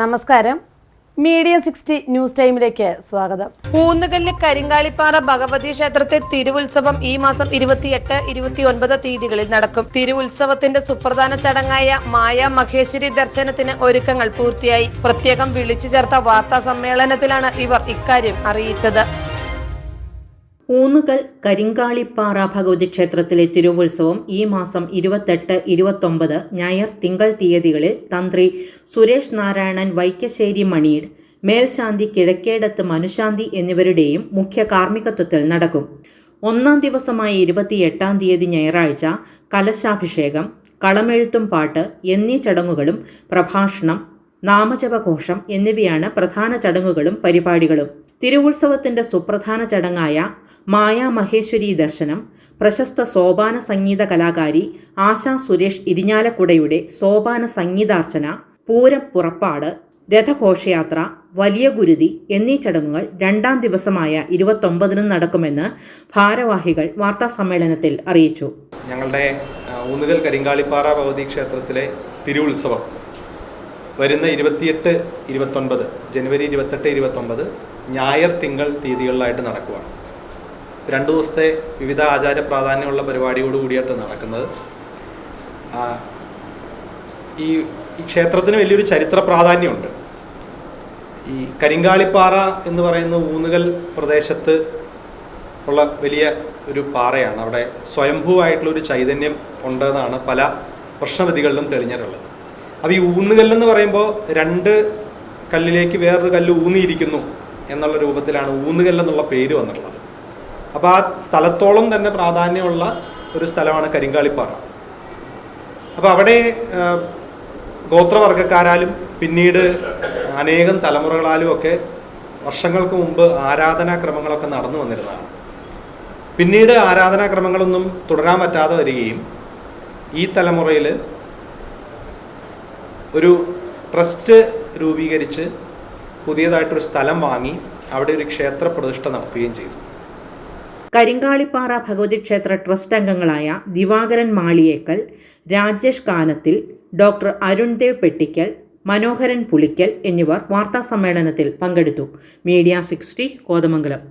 നമസ്കാരം. Media sixty news ടൈമിലേക്ക് സ്വാഗതം. ഊന്നുകല്ല് കരിങ്കാളിപ്പാറ ഭഗവതി ക്ഷേത്രത്തെ തിരുവുത്സവം ഈ മാസം ഇരുപത്തിയെട്ട് ഇരുപത്തിയൊൻപത് തീയതികളിൽ നടക്കും. തിരുവുത്സവത്തിന്റെ സുപ്രധാന ചടങ്ങായ മായ മഹേശ്വരി ദർശനത്തിന് ഒരുക്കങ്ങൾ പൂർത്തിയായി. പ്രത്യേകം വിളിച്ചു ചേർത്ത വാർത്താ സമ്മേളനത്തിലാണ് ഇവർ ഇക്കാര്യം അറിയിച്ചത്. ഊന്നുകൽ കരിങ്കാളിപ്പാറ ഭഗവതി ക്ഷേത്രത്തിലെ തിരുവുത്സവം ഈ മാസം ഇരുപത്തെട്ട് ഇരുപത്തൊമ്പത് ഞായർ തിങ്കൾ തീയതികളിൽ തന്ത്രി സുരേഷ് നാരായണൻ വൈക്കശ്ശേരി മണീഡ് മേൽശാന്തി കിഴക്കേടത്ത് മനുശാന്തി എന്നിവരുടെയും മുഖ്യ കാർമ്മികത്വത്തിൽ നടക്കും. ഒന്നാം ദിവസമായ ഇരുപത്തിയെട്ടാം തീയതി ഞായറാഴ്ച കലശാഭിഷേകം കളമെഴുത്തും പാട്ട് എന്നീ ചടങ്ങുകളും പ്രഭാഷണം നാമജപഘോഷം എന്നിവയാണ് പ്രധാന ചടങ്ങുകളും പരിപാടികളും. തിരുവുത്സവത്തിന്റെ സുപ്രധാന ചടങ്ങായ മായാമഹേശ്വരി ദർശനം പ്രശസ്ത സോപാന സംഗീത കലാകാരി ആശാ സുരേഷ് ഇരിഞ്ഞാലക്കുടയുടെ സോപാന സംഗീതാർച്ചന പൂരം പുറപ്പാട് രഥഘോഷയാത്ര വലിയ ഗുരുതി എന്നീ ചടങ്ങുകൾ രണ്ടാം ദിവസമായ ഇരുപത്തൊമ്പതിനും നടക്കുമെന്ന് ഭാരവാഹികൾ വാർത്താസമ്മേളനത്തിൽ അറിയിച്ചു. ഞങ്ങളുടെ ഊന്നുകൽ കരിങ്കാളിപ്പാറ ഭഗവതി ക്ഷേത്രത്തിലെ തിരുവുത്സവം വരുന്ന ഇരുപത്തിയെട്ട് ഇരുപത്തൊൻപത് ജനുവരി ഇരുപത്തെട്ട് ഇരുപത്തൊമ്പത് ഞായർ തിങ്കൾ തീയതികളിലായിട്ട് നടക്കുകയാണ് രണ്ട് ദിവസത്തെ വിവിധ ആചാര പ്രാധാന്യമുള്ള പരിപാടിയോട് കൂടിയിട്ട് നടക്കുന്നത് ഈ ഈ ക്ഷേത്രത്തിന് വലിയൊരു ചരിത്ര പ്രാധാന്യമുണ്ട്. ഈ കരിങ്കാളിപ്പാറ എന്ന് പറയുന്ന ഊന്നുകൽ പ്രദേശത്ത് ഉള്ള വലിയ ഒരു പാറയാണ്. അവിടെ സ്വയംഭൂവായിട്ടുള്ള ഒരു ചൈതന്യം ഉണ്ടെന്നാണ് പല പ്രശ്നവിധികളിലും തെളിഞ്ഞിട്ടുള്ളത്. അപ്പോൾ ഈ ഊന്നുകല്ലെന്ന് പറയുമ്പോൾ രണ്ട് കല്ലിലേക്ക് വേറൊരു കല്ല് ഊന്നിയിരിക്കുന്നു. എന്നുള്ള രൂപത്തിലാണ് ഊന്നുകല്ലെന്നുള്ള പേര് വന്നിട്ടുള്ളത്. അപ്പോൾ ആ സ്ഥലത്തോളം തന്നെ പ്രാധാന്യമുള്ള ഒരു സ്ഥലമാണ് കരിങ്കാളിപ്പാറ. അപ്പോൾ അവിടെ ഗോത്രവർഗക്കാരാലും പിന്നീട് അനേകം തലമുറകളാലും ഒക്കെ വർഷങ്ങൾക്ക് മുമ്പ് ആരാധനാക്രമങ്ങളൊക്കെ നടന്നു വന്നിരുന്നതാണ്. പിന്നീട് ആരാധനാക്രമങ്ങളൊന്നും തുടരാൻ പറ്റാതെ വരികയും ഈ തലമുറയിൽ ഒരു ട്രസ്റ്റ് രൂപീകരിച്ച് പുതിയതായിട്ടൊരു സ്ഥലം വാങ്ങി അവിടെ ഒരു ക്ഷേത്ര പ്രതിഷ്ഠ നടത്തുകയും ചെയ്തു. കരിങ്കാളിപ്പാറ ഭഗവതി ക്ഷേത്ര ട്രസ്റ്റ് അംഗങ്ങളായ ദിവാകരൻ മാളിയേക്കൽ രാജേഷ് കാനത്തിൽ ഡോക്ടർ അരുൺദേവ് പെട്ടിക്കൽ മനോഹരൻ പുളിക്കൽ എന്നിവർ വാർത്താസമ്മേളനത്തിൽ പങ്കെടുത്തു. Media sixty Kothamangalam.